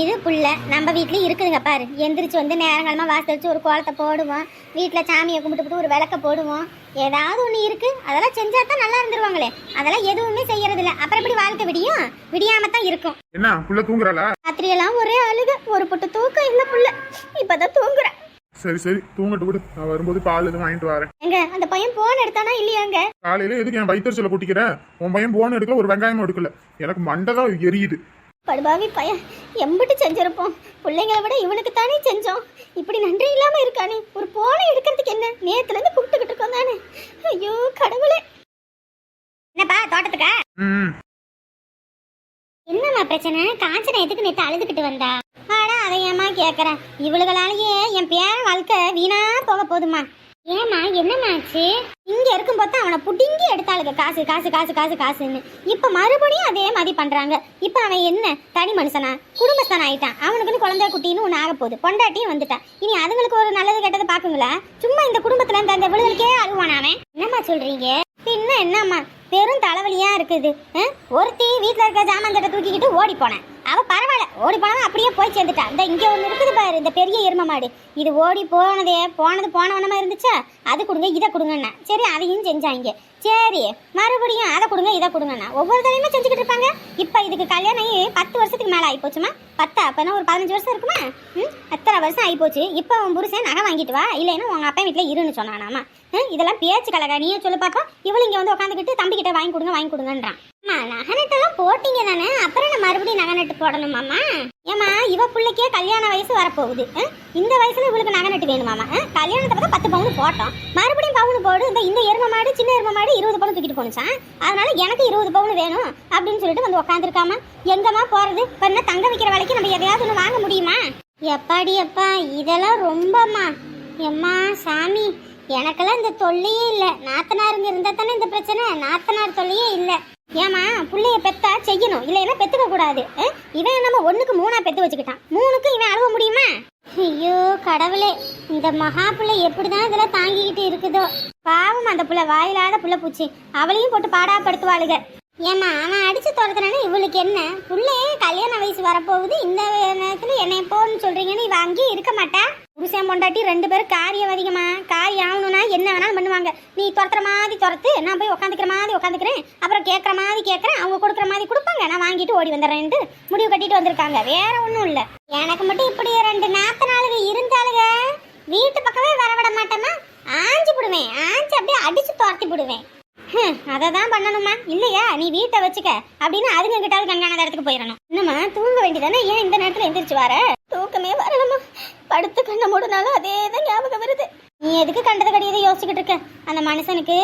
இது புள்ள. நம்ம வீட்லயும் இருக்குதுங்க பாரு. எந்திரிச்சு வந்து நேரங்காலமா வாசலிச்சு ஒரு கோலத்தை போடுவோம். வீட்டுல சாமியை கும்பிட்டுப்புட்டு ஒரு விளக்க போடுவோம். ஏதாவது ஒண்ணு இருக்கு. அதெல்லாம் செஞ்சா தான் நல்லா இருந்துருவாங்களே. அதெல்லாம் எதுவுமே செய்யறது இல்ல அப்புறம் எப்படி வாழ்க்கை விடியும்? விடியாம தான் இருக்கும். என்ன புள்ள தூங்குறாளா? ராத்திரியெல்லாம் ஒரே அழுக. ஒரு புட்டு தூக்கம் இல்ல புள்ள. இப்பதான் தூங்குறேன். சரி சரி தூங்கட்டு விடு. நான் வரும்போது பால் எதுவும் வாங்கிட்டு வரேன். எங்க அந்த பையன் போன் எடுத்தானா இல்லையாங்க காலையில எதுக்கு என் வயிற்றுச்சல கூட்டிக்கிற? உன் பையன் போன் எடுக்கல ஒரு வெங்காயமும் எடுக்கல. எனக்கு மண்டை தான் எரியுது. படுபாவி பையன். எம்பிட்டு செஞ்சிருப்போம். பிள்ளைங்களை விட இவனுக்கு தானே செஞ்சோம். இப்படி நன்றி இல்லாம இருக்கானே ஒரு போனை எடுக்கிறதுக்கு என்ன? நேத்துல இருந்து கூப்பிட்டுக்கிட்டு இருக்கோம் தானே. ஐயோ கடவுளே. என்னப்பா தோட்டத்துக்கா? என்னம்மா பிரச்சனை? காஞ்சனா எதுக்கு நேத்து அழுதுகிட்டு வந்தா? ஆனா அதை ஏமா கேக்குறேன் இவளுகளாலேயே என் பேரன் வாழ்க்கை வீணா போக போதுமா? ஏமா என்னமாச்சு இங்க இருக்கும் போது அவனை புடுங்கி எடுத்தாளுங்க. காசு காசு காசு காசு காசுன்னு. இப்ப மறுபடியும் அதே மாதிரி பண்றாங்க. இப்ப அவன் என்ன? தனி மனுஷனா? குடும்பஸ்தான் ஆயிட்டான். அவனுக்குன்னு குழந்தை குட்டின்னு ஒன்று ஆக போகுது. பொண்டாட்டியும் வந்துட்டான் இனி அதுங்களுக்கு ஒரு நல்லது கெட்டது பாக்குங்களா சும்மா இந்த குடும்பத்துல இந்த அந்த விழுதலுக்கே அழுவான் அவன். என்னம்மா சொல்றீங்க? பின்ன என்னம்மா? பெரும் தலைவலியா இருக்குது. ஒருத்தி வீட்டுல இருக்க ஜாமான் தட்டை தூக்கிக்கிட்டு ஓடி போனேன். அவ பரவாயில்ல. ஓடி போனவன் அப்படியே போய் சேர்ந்துட்டா இந்த இங்க ஒன்று இருக்கு பாரு இந்த பெரிய எரும மாடு. இது ஓடி போனதே போனது போனவனமா இருந்துச்சா? அது கொடுங்க இதை கொடுங்கண்ணா சரி அதையும் செஞ்சாங்க. சரி மறுபடியும் அதை கொடுங்க இதை கொடுங்கண்ணா ஒவ்வொரு தடையுமே செஞ்சுக்கிட்டு இருப்பாங்க. இப்போ இதுக்கு கல்யாணம் ஆகி பத்து வருஷத்துக்கு மேலே ஆகி போச்சுமா? பத்தா? அப்போனா ஒரு பதினஞ்சு வருஷம் இருக்குமா? ம்? அத்தனை வருஷம் ஆகி போச்சு? இப்போ உன் புருஷன் நகை வாங்கிட்டு வா. இல்லைன்னா உங்க அப்பா வீட்டில் இருன்னு சொன்னானாமா? இதெல்லாம் பேச்சு கலகா. நீயே சொல்லு பார்ப்போம் இவளு இங்கே வந்து உட்காந்துக்கிட்டு தம்பிக்கிட்ட வாங்கி கொடுங்க வாங்கி கொடுங்கன்றான். நகை நட்டெல்லாம் போட்டீங்க தானே? அப்புறம் நான் மறுபடியும் நகை நட்டு போடணுமாம்மா? ஏம்மா இவ பிள்ளைக்கே கல்யாண வயசு வரப்போகுது. இந்த வயசுல இவளுக்கு நகை நட்டு வேணுமாமா கல்யாணத்தை பார்த்தா பத்து பவுன் போட்டோம். மறுபடியும் பவுன் போடு. இந்த இந்த எரும மாடு சின்ன எரும மாடு இருபது பவுன் தூக்கிட்டு போனுச்சான் அதனால எனக்கு இருபது பவுன் வேணும் அப்படின்னு சொல்லிட்டு வந்து உட்காந்துருக்காம எங்கம்மா போறது? இப்ப என்ன தங்க வைக்கிற வேலைக்கு நம்ம எதையாவது ஒன்று வாங்க முடியுமா? எப்பாடி அப்பா இதெல்லாம் ரொம்பம்மா. எம்மா சாமி எனக்கெல்லாம் இந்த தொல்லையே இல்லை. நாத்தனாருங்க இருந்தால் தானே இந்த பிரச்சனை? நாத்தனார் தொல்லையே இல்லை. ஏமா பிள்ளைய பெத்தா செய்யணும். இல்லைன்னா பெத்துக்க கூடாது. இவன் நம்ம ஒண்ணுக்கு மூணா பெத்து வச்சுக்கிட்டான். மூணுக்கு இவன் அழுவ முடியுமா? ஐயோ கடவுளே. இந்த மகா பிள்ளை எப்படிதான் இதெல்லாம் தாங்கிக்கிட்டு இருக்குதோ. பாவம் அந்த புள்ள வாயிலாத புள்ள பூச்சி. அவளையும் போட்டு பாடாப்படுத்துவாளுக. ஏமா அவன் அடிச்சு துரத்துறானே இவளுக்கு என்ன? புள்ளையே கல்யாண வயசு வரப்போகுது. இந்த நேரத்துல என்னை போன்னு சொல்றீங்கன்னு இவ அங்கேயே இருக்க மாட்டா? புருஷன் பொண்டாட்டி ரெண்டு பேரும் காரியம் அதிகமா காரியம் ஆகணும்னா என்ன வேணாலும் பண்ணுவாங்க. நீ துரத்துற மாதிரி துரத்து நான் போய் உட்காந்துக்கிற மாதிரி உட்காந்துக்கிறேன் அப்புறம் கேட்குற மாதிரி கேட்குறேன் அவங்க கொடுக்குற மாதிரி கொடுப்பாங்க. நான் வாங்கிட்டு ஓடி வந்துடுறேன்ட்டு முடிவு கட்டிட்டு வந்திருக்காங்க. வேற ஒன்றும் இல்லை. எனக்கு மட்டும் இப்படி ரெண்டு நாற்பது நாளுக்கு இருந்தாளுக. வீட்டு பக்கமே வரவிட மாட்டேமா ஆஞ்சு விடுவேன் ஆஞ்சு அப்படியே அடிச்சு துரத்தி விடுவேன் அதை தான் பண்ணணுமா இல்லையா? நீ வீட்டை வச்சுக்க அப்படின்னு அதுங்க கிட்டாவது கண்காணாத இடத்துக்கு போயிடணும். என்னம்மா தூங்க வேண்டியதானே? ஏன் இந்த நேரத்தில் எந்திரிச்சு வர? தூக்கமே வரலம்மா. படுத்து கண்ணை மூடினாலும் அதே தான் ஞாபகம் வருது. நீ எதுக்கு கண்டது கடியதை யோசிச்சுக்கிட்டு இருக்க? அந்த மனுஷனுக்கு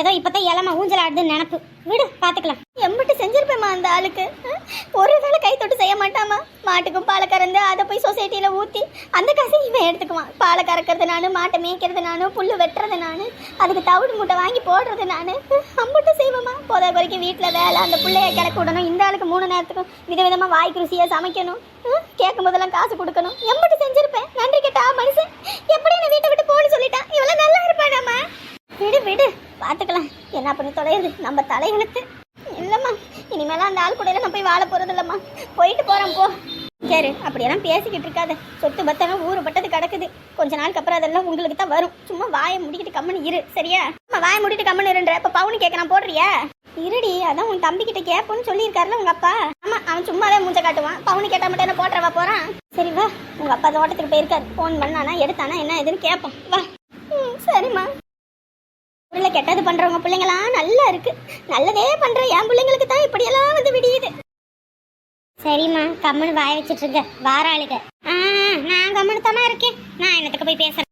ஏதோ இப்பதான் இளம ஊஞ்சல் ஆடுதுன்னு நினப்பு. விடு பாத்துக்கலாம். எம்பிட்டு செஞ்சிருப்பேம்மா அந்த ஆளுக்கு. ஒரு வேளை கை தொட்டு செய்ய மாட்டாமா மாட்டுக்கும் பாலை கறந்து அதை போய் சொசைட்டியில ஊத்தி அந்த காசை இவன் எடுத்துக்குவான். பாலை கறக்கிறது நானு மாட்டை மேய்க்கிறது நானு புல்லு வெட்டுறது நானு அதுக்கு தவிடு மூட்டை வாங்கி போடுறது நானு. அஹ், அம்புட்டு செய்வோமா போதா குறைக்கு வீட்டுல வேலை அந்த பிள்ளைய கிடக்க விடணும். இந்த ஆளுக்கு மூணு நேரத்துக்கும் விதவிதமா வாய்க்கு ருசியா சமைக்கணும். கேட்கும் போதெல்லாம் காசு கொடுக்கணும். எம்பிட்டு செஞ்சு நன்றி கேட்டா மனுஷன் எப்படி என்ன வீட்டை விட்டு போன்னு சொல்லிட்டான் இவெல்லாம் நல்லா இருப்பானாமா விடு விடு பாத்துக்கலாம் என்ன போகுது நம்ம தலைவனுக்கு இல்லம்மா இனிமேலாம் அந்த ஆள் கூட நான் போய் வாழ போகிறது இல்லைம்மா போயிட்டு போகிறேன் போ. சரி அப்படியெல்லாம் பேசிக்கிட்டு இருக்காத. சொத்து பத்தனம் ஊறுபட்டது கிடக்குது. கொஞ்ச நாளுக்கு அப்புறம் அதெல்லாம் உங்களுக்கு தான் வரும். சும்மா வாயை முடிக்கிட்டு கம்முன்னு இரு சரியா? அம்மா வாயை முடிக்கிட்டு கம்முன்னு இருன்ற. இப்ப பவுனு கேட்கறான் போடுறியா? இருடி அதான் உன் தம்பி கிட்ட கேப்போன்னு சொல்லியிருக்காருல உங்க அப்பா. ஆமா அவன் சும்மாவே மூஞ்ச காட்டுவான். பவுனு கேட்டா மட்டும் என்ன போட்டுறவா போறான்? சரி வா. உங்க அப்பா தோட்டத்துக்கு போயிருக்காரு. ஃபோன் பண்ணானா எடுத்தானா என்ன ஏதுன்னு கேட்போம் வா. ம், சரிம்மா. ஊர்ல கெட்டது பண்றவங்க பிள்ளைங்களாம் நல்லா இருக்கு. நல்லதே பண்ற என் பிள்ளைங்களுக்கு தான் இப்படியெல்லாம் வந்து விடியுது. சரிம்மா கம்முன்னு வாய வச்சிட்டு இருக்க வாராளுக ஆ நான் கம்முன்னு இருக்கேன். நான் என்னத்துக்கு போய் பேசுறேன்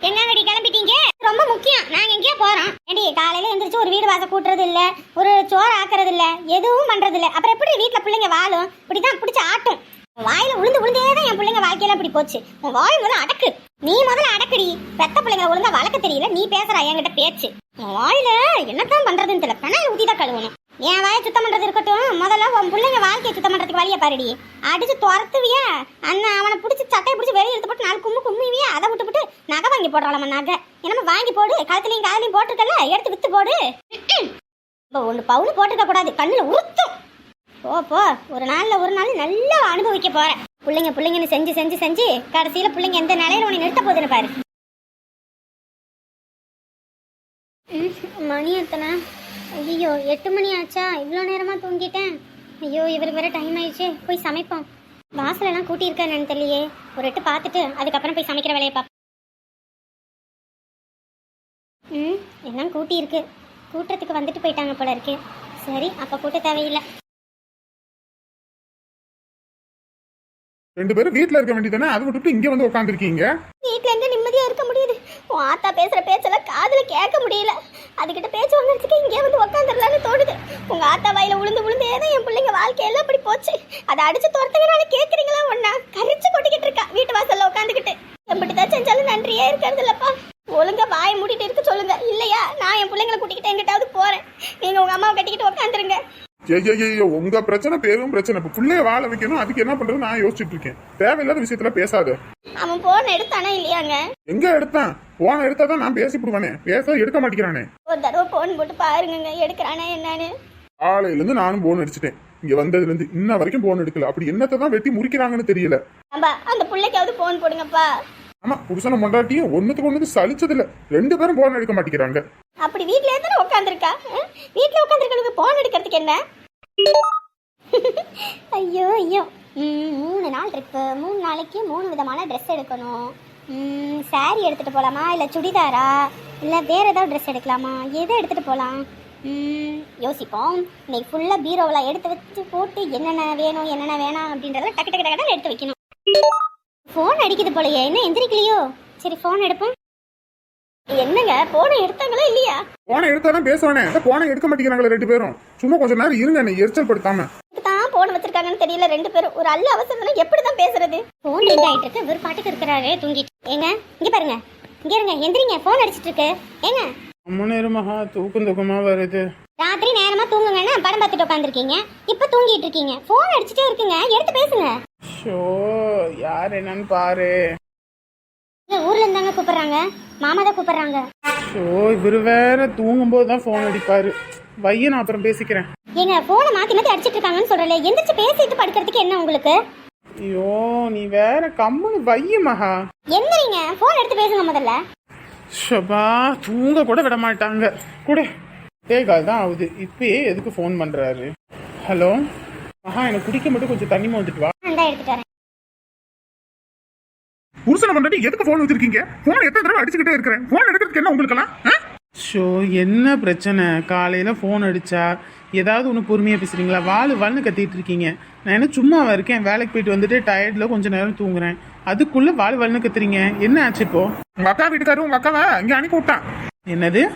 எங்க வெடி கிளம்பிட்டீங்க? ரொம்ப முக்கியம். நாங்க எங்கேயோ போறோம். ஏடி காலையில எந்திரிச்சு ஒரு வீடு வாசல் கூட்டுறது இல்ல ஒரு சோறு ஆக்குறது இல்ல எதுவும் பண்றது இல்ல அப்புறம் எப்படி வீட்டுல பிள்ளைங்க வாழும்? இப்படிதான் பிடிச்ச ஆட்டும். வாயில உளுந்து உளுந்தே தான் என் பிள்ளைங்க வாழ்க்கையில இப்படி போச்சு. உன் வாய் முதல்ல அடக்கு. நீ முதல்ல அடக்கடி. பெத்த பிள்ளைங்க ஒழுங்கா வளர்க்க தெரியல நீ பேசுற என்கிட்ட பேச்சு. வாயில என்னத்தான் பண்றதுன்னு தெரியல. பெனாயில் ஊத்தி தான் கழுவணும். என் வாயை சுத்தம் பண்றது இருக்கட்டும். முதல்ல உன் பிள்ளைங்க வாழ்க்கையை சுத்தம் பண்றதுக்கு வழியை பாருடி. அடிச்சு துரத்துவியா? அண்ணன் அவனை பிடிச்சி சட்டையை பிடிச்சி வெளியே எடுத்து போட்டு நாலு கும்மு கும்மிவியா? அதை விட்டு நகை வாங்கி போடுறாளம்மா நகை. என்னமா வாங்கி போடு. கழுத்துலையும் காதலையும் போட்டிருக்கல எடுத்து வித்து போடு. இப்போ ஒன்று பவுன் போட்டிருக்க கூடாது. கண்ணில் உறுத்தும் போ போ. ஒரு நாளில் ஒரு நாள் நல்லா போற பிள்ளைங்க பிள்ளைங்கன்னு செஞ்சு செஞ்சு செஞ்சு கடைசியில் பிள்ளைங்க எந்த நிலையில உன்னை நிறுத்த போகுதுன்னு பாரு. ம், மணி எத்தனை ஐயோ எட்டு மணி ஆச்சா? இவ்வளோ நேரமாக தூங்கிட்டேன். ஐயோ இவருக்கு வேற டைம் ஆயிடுச்சு. போய் சமைப்போம். வாசல் எல்லாம் என்னன்னு தெரியலையே. ஒரு எட்டு பார்த்துட்டு அதுக்கப்புறம் போய் சமைக்கிற வேலையை பார்ப்போம் ம் எல்லாம் கூட்டியிருக்கு. கூட்டுறதுக்கு வந்துட்டு போயிட்டாங்க போல இருக்கு. சரி அப்போ கூட்ட தேவையில்லை. ரெண்டு பேரும் வீட்ல இருக்க வேண்டியதானே அதை விட்டுட்டு இங்க வந்து உட்காந்துருக்கீங்க வீட்ல இருந்து நிம்மதியா இருக்க முடியுது. உன் ஆத்தா பேசுற பேச்செல்லாம் காதுல கேட்க முடியல. அதுகிட்ட பேச்சு வாங்குறதுக்கு இங்கே வந்து உட்காந்துடலாம்னு தோணுது. உங்க ஆத்தா வாயில உளுந்து உளுந்தே தான் என் பிள்ளைங்க வாழ்க்கையெல்லாம் இப்படி போச்சு. அதை அடிச்சு துரத்துங்கனால கேக்குறீங்களா ஒன்னா கரிச்சு கொட்டிக்கிட்டு இருக்கா வீட்டு வாசல்ல உட்காந்துக்கிட்டு எப்படிதான் செஞ்சாலும் நன்றியே இருக்கிறது இல்லப்பா ஒழுங்கா வாயை மூடிட்டு இருக்க சொல்லுங்க இல்லையா நான் என் பிள்ளைங்களை கூட்டிக்கிட்டு எங்கிட்டாவது போறேன் நீங்க உங்க அம்மாவை கட்டிக்கிட்டு உட்காந்துருங்க ஐயோ உங்க பிரச்சனை பெரும் பிரச்சனை. இப்ப புள்ளைய வாழ வைக்கணும். அதுக்கு என்ன பண்றது? நான் யோசிச்சுட்டு இருக்கேன் தேவையில்லாத விஷயத்துல பேசாத. அவன் போன் எடுத்தானா இல்லையாங்க? எங்க எடுத்தேன்? போன எடுத்தாதான் நான் பேசிவிடுவானே பேச எடுக்க மாட்டேங்கிறானே. ஒரு தடவை போன் போட்டு பாருங்கங்க எடுக்கிறானா என்னன்னு. காலையில இருந்து நானும் போன் அடிச்சிட்டேன். இங்க வந்ததுல இருந்து இன்ன வரைக்கும் போன் எடுக்கல. அப்படி என்னத்தை தான் வெட்டி முறிக்கிறாங்கன்னு தெரியல. அந்த பிள்ளைக்காவது போன் போடுங்கப்பா. ஆமா புருஷனை மொண்டாட்டியும் ஒண்ணுத்துக்கு ஒண்ணுக்கு சலிச்சது இல்ல ரெண்டு பேரும் போன் எடுக்க மாட்டேங்கிறாங்க. அப்படி வீட்ல தானே உட்காந்துருக்கா வீட்ல உட்காந்துருக்கவங்க போன் எடுக்கிறதுக்கு என்ன? ஐயோ ஐயோ. மூணு நாள் ட்ரிப்பு மூணு நாளைக்கு மூணு விதமான ட்ரெஸ் எடுக்கணும். சாரீ எடுத்துகிட்டு எடுத்துட்டு போலாமா? இல்லை சுடிதாரா? இல்லை வேறு ஏதாவது ட்ரெஸ் எடுக்கலாமா? எதை எடுத்துகிட்டு போகலாம் யோசிப்போம். இன்னைக்கு ஃபுல்லாக பீரோவில் எடுத்து வச்சு போட்டு என்னென்ன வேணும் என்னென்ன வேணாம் அப்படின்றத டக்கு டக்கு டக்கு எடுத்து வைக்கணும். ஃபோன் அடிக்குது போலையே. என்ன எந்திரிக்கலையோ? சரி ஃபோன் எடுப்போம். என்னங்க? ஃபோனை எடுத்தாங்களா இல்லையா? போனை எடுத்தாதான் பேசுவானே. போனை எடுக்க மாட்டேங்கிறாங்களே ரெண்டு பேரும். சும்மா கொஞ்ச நேரம் இருங்க என்னை எரிச்சல் படுத்தாம. தான் போன் வச்சிருக்காங்கன்னு தெரியல ரெண்டு பேரும். ஒரு அல்ல அவசரத்துல எப்படி தான் பேசுறது? போன் ரிங் ஆயிட்டு இருக்கு. இவர் பாட்டுக்கு இருக்கிறாரு தூங்கிட்டு. ஏங்க இங்க பாருங்க. இங்க இருங்க எந்திரிங்க. போன் அடிச்சிட்டு இருக்கு. ஏங்க. ரொம்ப நேரமாக தூக்கம் தூக்கமா வருது. ராத்திரி நேரமா தூங்குங்கன்னா படம் பார்த்துட்டு உட்காந்துருக்கீங்க இப்ப தூங்கிட்டு இருக்கீங்க. போன் அடிச்சிட்டே இருக்குங்க. எடுத்து பேசுங்க. ஷோ யார் என்னன்னு பாரு. இல்ல ஊர்ல இருந்தாங்க கூப்பிடுறாங்க. மாமா தான் கூப்பிடுறாங்க. ஷோ இவர் வேற தூங்கும்போது தான் ஃபோன் அடிப்பாரு. வைய நான் அப்புறம் பேசிக்கிறேன். ஏங்க போனை மாத்தி மாத்தி அடிச்சிட்டு இருக்காங்கன்னு சொல்றல எந்திரிச்சு பேசிட்டு படுக்கிறதுக்கு என்ன உங்களுக்கு? ஐயோ நீ வேற கம்முன்னு வைய மகா. எந்திரிங்க போன் எடுத்து பேசுங்க முதல்ல. ஷபா தூங்க கூட விட மாட்டாங்க. கூட. கால் தான் ஆகுது இப்பயே எதுக்கு ஃபோன் பண்றாரு? ஹலோ? மகா எனக்கு குடிக்க மட்டும் கொஞ்சம் தண்ணி வந்துட்டு வா. அந்த எடுத்துட்டு வரேன். புருஷனை மொண்டாட்டி எதுக்கு போன் வச்சிருக்கீங்க? போன் எத்தனை தடவை அடிச்சுக்கிட்டே இருக்கிறேன்? போன் எடுக்கிறதுக்கு என்ன உங்களுக்கெல்லாம்? ஷோ என்ன பிரச்சனை? காலையில ஃபோன் அடிச்சா ஏதாவது ஒன்று பொறுமையாக பேசுறீங்களா? வாழு வாள்னு கத்திட்டு இருக்கீங்க. நான் என்ன சும்மாவா இருக்கேன்? வேலைக்கு போயிட்டு வந்துட்டு டயர்டில் கொஞ்ச நேரம் தூங்குறேன். அதுக்குள்ள வாழ் வாள்னு கத்துறீங்க. என்ன ஆச்சு இப்போ? உங்க அக்கா வீட்டுக்காரு உங்க அக்காவை இங்க அனுப்பி விட்டான். என்னது?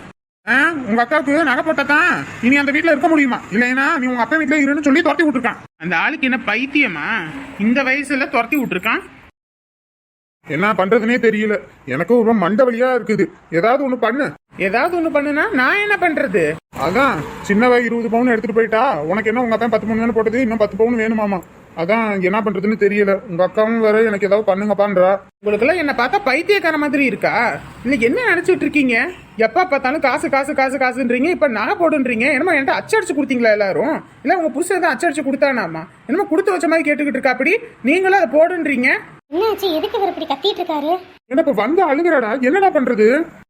ஆ, உங்க அக்காவுக்கு நகை போட்டதான் இனி அந்த வீட்ல இருக்க முடியுமா? இல்லைன்னா நீ உங்க அப்பா வீட்ல இருன்னு சொல்லி துரத்தி விட்டுருக்கான். அந்த ஆளுக்கு என்ன பைத்தியமா? இந்த வயசுல துரத்தி விட்டுருக்கான்? என்ன பண்றதுனே தெரியல. எனக்கும் ரொம்ப மண்ட வலியா இருக்குது. ஏதாவது ஒண்ணு பண்ணு. ஏதாவது ஒன்று பண்ணுனா நான் என்ன பண்றது? அதான் சின்னவ இருபது பவுன் எடுத்துட்டு போயிட்டா. உனக்கு என்ன உங்க அப்பா பத்து பவுன் தானே போட்டது? இன்னும் பத்து பவுன் வேணுமாமா? அதான் என்ன பண்றதுன்னு தெரியல. உங்க அக்காவும் வேற எனக்கு ஏதாவது பண்ணுங்கப்பான்றா. உங்களுக்கெல்லாம் என்ன பார்த்தா பைத்தியக்கார மாதிரி இருக்கா? இல்லை என்ன நினைச்சிட்டு இருக்கீங்க? எப்ப பார்த்தாலும் காசு காசு காசு காசுன்றீங்க. இப்ப நகை போடுன்றீங்க. என்னமோ என்கிட்ட அச்சடிச்சு கொடுத்தீங்களா எல்லாரும்? இல்ல உங்க புருஷன் தான் அச்சடிச்சு கொடுத்தானாமா? என்னமோ கொடுத்து வச்ச மாதிரி கேட்டுக்கிட்டு இருக்கா அப்படி? நீங்களும் அதை போடுன்றீங்க. என்னாச்சு? எதுக்கு இவர் இப்படி கத்திட்டு இருக்காரு என்ன இப்ப வந்து அழுகுறாடா என்னடா பண்றது?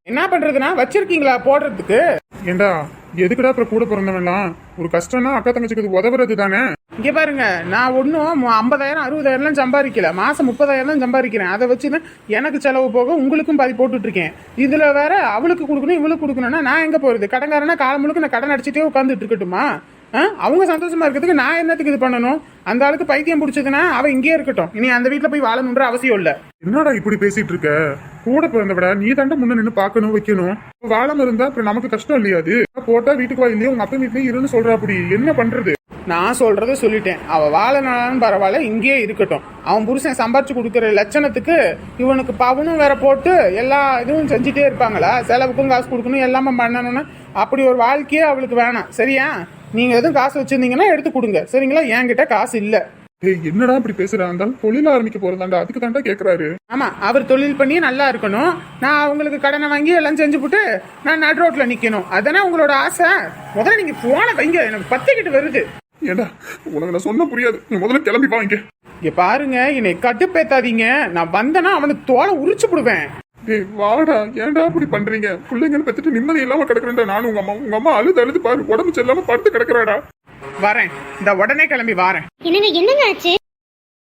என்ன பண்றதுன்னா வச்சிருக்கீங்களா போடுறதுக்கு? ஏண்டா எதுக்குடா அப்புறம் கூட பிறந்தவன்லாம்? ஒரு கஷ்டம்னா அக்கா தங்கச்சிக்கு உதவுறது தானே? இங்க பாருங்க நான் ஒன்றும் ஐம்பதாயிரம் அறுபதாயிரம்லாம் சம்பாதிக்கல. மாசம் முப்பதாயிரம் தான் சம்பாதிக்கிறேன். அதை வச்சு தான் எனக்கு செலவு போக உங்களுக்கும் பாதி போட்டுட்டு இருக்கேன் இதுல வேற அவளுக்கு கொடுக்கணும் இவளுக்கு கொடுக்கணும்னா நான் எங்க போறது? கடன்காரனா காலம் முழுக்க நான் கடன் அடிச்சுட்டே உட்காந்துட்டு இருக்கட்டுமா? அவங்க சந்தோஷமா இருக்கிறதுக்கு நான் என்னத்துக்கு இது பண்ணணும்? அந்த ஆளுக்கு பைத்தியம் பிடிச்சதுன்னா அவ இங்கேயே இருக்கட்டும். இனி அந்த வீட்டுல போய் வாழணுன்ற அவசியம் இல்ல. என்னடா இப்படி பேசிட்டு இருக்க? கூட பிறந்தவிட நீ தாண்டா முன்ன நின்று பார்க்கணும் வைக்கணும். வாழாம இருந்தா அப்புறம் நமக்கு கஷ்டம் இல்லையா அது? போட்டா வீட்டுக்கு வா இல்லையா உங்க அப்பா வீட்லயும் இருன்னு சொல்றா அப்படி என்ன பண்றது? நான் சொல்றத சொல்லிட்டேன். அவ வாழனாலும் பரவாயில்ல இங்கேயே இருக்கட்டும். அவன் புருஷன் சம்பாரிச்சு கொடுக்குற லட்சணத்துக்கு இவனுக்கு பவனும் வேற போட்டு எல்லா இதுவும் செஞ்சுட்டே இருப்பாங்களா? செலவுக்கும் காசு கொடுக்கணும் எல்லாமே பண்ணணும்னா அப்படி ஒரு வாழ்க்கையே அவளுக்கு வேணாம். சரியா? நீங்க எதுவும் காசு வச்சிருந்தீங்கன்னா எடுத்து கொடுங்க. சரிங்களா? என்கிட்ட காசு இல்ல. டேய் என்னடா இப்படி பேசுறா? இருந்தாலும் தொழில் ஆரம்பிக்க போறதாண்டா. அதுக்கு தாண்டா கேக்குறாரு. ஆமா அவர் தொழில் பண்ணி நல்லா இருக்கணும். நான் அவங்களுக்கு கடனை வாங்கி எல்லாம் செஞ்சு போட்டு நான் நடு ரோட்ல நிக்கணும். அதானே உங்களோட ஆசை? முதல்ல நீங்க போன வைங்க. எனக்கு பத்திக்கிட்டு வருது. ஏண்டா உனக்கு நான் சொன்ன புரியாது. நீ முதல்ல கிளம்பி வாங்க இங்க. பாருங்க என்னை கட்டுப்பேத்தாதீங்க நான் வந்தேன்னா அவனை தோலை உரிச்சு விடுவேன் டேய் வாடா ஏன்டா இப்படி பண்றீங்க? பிள்ளைங்கன்னு பத்திட்டு நிம்மதி இல்லாம கிடக்குறேன்டா நானும் உங்க அம்மா உங்க அம்மா அழுது அழுது பாரு உடம்பு சரியில்லாம படுத்து கிடக்குறாடா. வரேன். இந்த உடனே கிளம்பி வாரேன். என்னங்க என்னங்க ஆச்சு?